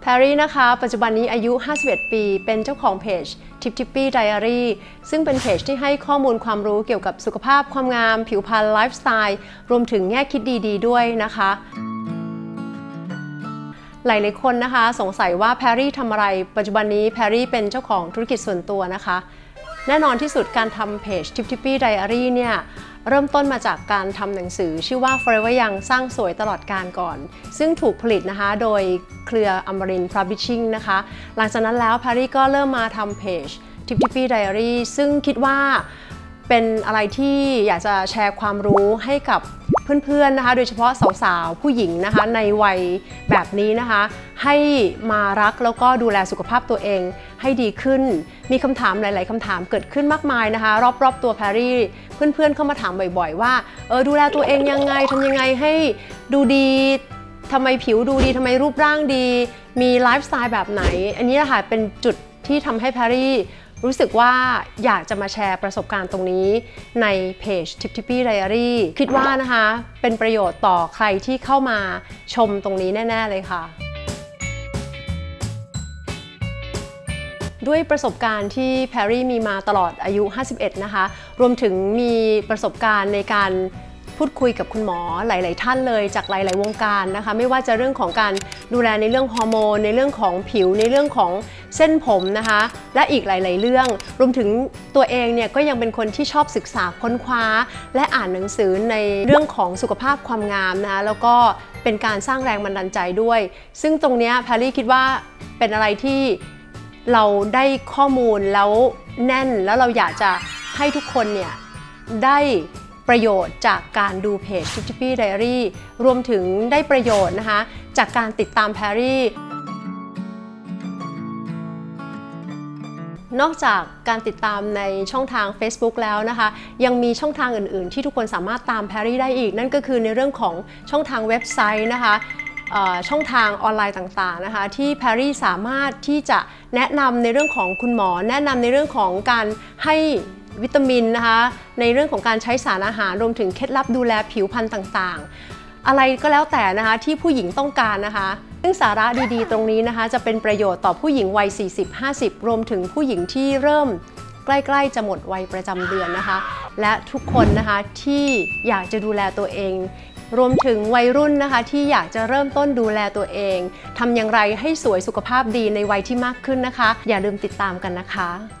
แพรรี่นะคะ ปัจจุบันนี้อายุ 51 ปี เป็นเจ้าของเพจ Tip Tippy Diary ซึ่งเป็นเพจที่ให้ข้อมูลความรู้เกี่ยวกับสุขภาพความงาม ผิวพรรณไลฟ์สไตล์ รวมถึงแง่คิดดีๆด้วยนะคะ หลายๆคนนะคะ สงสัยว่าแพรรี่ทำอะไร ปัจจุบันนี้แพรรี่เป็นเจ้าของธุรกิจส่วนตัวนะคะ แน่นอนที่สุดการทำเพจ Tip Tippy Diary เนี่ยเริ่มต้นมาจากการทำหนังสือชื่อว่า Forever Young สร้างสวยตลอดการก่อน ซึ่งถูกผลิตนะคะโดยเครืออมรินพราบิชชิงนะคะ หลังจากนั้นแล้วแพรรี่ก็เริ่มมาทำเพจทิปทิปี้ไดอารี่ซึ่งคิดว่าเป็นอะไรที่อยากจะแชร์ความรู้ให้กับ เพื่อนๆนะคะ โดยเฉพาะสาวๆผู้หญิงนะคะ ในวัยแบบนี้นะคะ ให้มารักแล้วก็ดูแลสุขภาพตัวเองให้ดีขึ้น มีคำถามหลาย ๆคำถามเกิดขึ้นมากมายนะคะ รอบๆตัวแพรรี่เพื่อนๆเข้ามาถามบ่อย ๆ ว่าเออดูแลตัวเองยังไงทำยังไงให้ดูดีทำไมผิวดูดีทำไมรูปร่างดี มีไลฟ์สไตล์แบบไหน อันนี้แหละค่ะเป็นจุด ที่ทำให้แพรรี่รู้สึกว่าอยากจะมาแชร์ประสบการณ์ตรงนี้ในเพจ Tip Tippy Diary คิดว่านะคะเป็นประโยชน์ต่อใครที่เข้ามาชมตรงนี้แน่ ๆ เลยค่ะ ด้วยประสบการณ์ที่แพรรี่มีมาตลอดอายุ 51 นะคะ รวมถึงมีประสบการณ์ในการ พูดคุยกับคุณหมอหลาย ๆ ท่านเลยจากหลาย ๆ วงการนะคะ ไม่ว่าจะเรื่องของการดูแลในเรื่องฮอร์โมนในเรื่องของผิวในเรื่องของเส้นผมนะคะ และอีกหลาย ๆ เรื่อง รวมถึงตัวเองเนี่ยก็ยังเป็นคนที่ชอบศึกษาค้นคว้า และอ่านหนังสือในเรื่องของสุขภาพความงามนะคะแล้วก็เป็นการสร้างแรงบันดาลใจด้วย ซึ่งตรงนี้แพรรี่คิดว่าเป็นอะไรที่เราได้ข้อมูลแล้วแน่นแล้วเราอยากจะให้ทุกคนเนี่ยได้ ประโยชน์จากการดูเพจ t i p t i p Diary รวมถึงได้ประโยชน์นะคะ จากการติดตามแพรรี่นอกจากการติดตามในช่องทาง Facebook แล้วนะคะ ยังมีช่องทางอื่น ๆ ที่ทุกคนสามารถตามแพรรี่ได้อีก นั่นก็คือในเรื่องของช่องทางเว็บไซต์นะคะช่องทางออนไลน์ต่างๆนะคะที่แพรรี่สามารถที่จะแนะนำในเรื่องของคุณหมอ แนะนำในเรื่องของการให้ วิตามินนะคะในเรื่องของการใช้สารอาหารรวมถึงเคล็ดลับดูแลผิวพรรณต่างๆ อะไรก็แล้วแต่นะคะที่ผู้หญิงต้องการนะคะ ซึ่งสาระดีๆ ตรงนี้นะคะ จะเป็นประโยชน์ต่อผู้หญิงวัย 40-50 รวมถึงผู้หญิงที่เริ่มใกล้ๆจะหมดวัยประจำเดือนนะคะ และทุกคนนะคะที่อยากจะดูแลตัวเอง รวมถึงวัยรุ่นนะคะที่อยากจะเริ่มต้นดูแลตัวเองทำอย่างไรให้สวยสุขภาพดีในวัยที่มากขึ้นนะคะ อย่าลืมติดตามกันนะคะ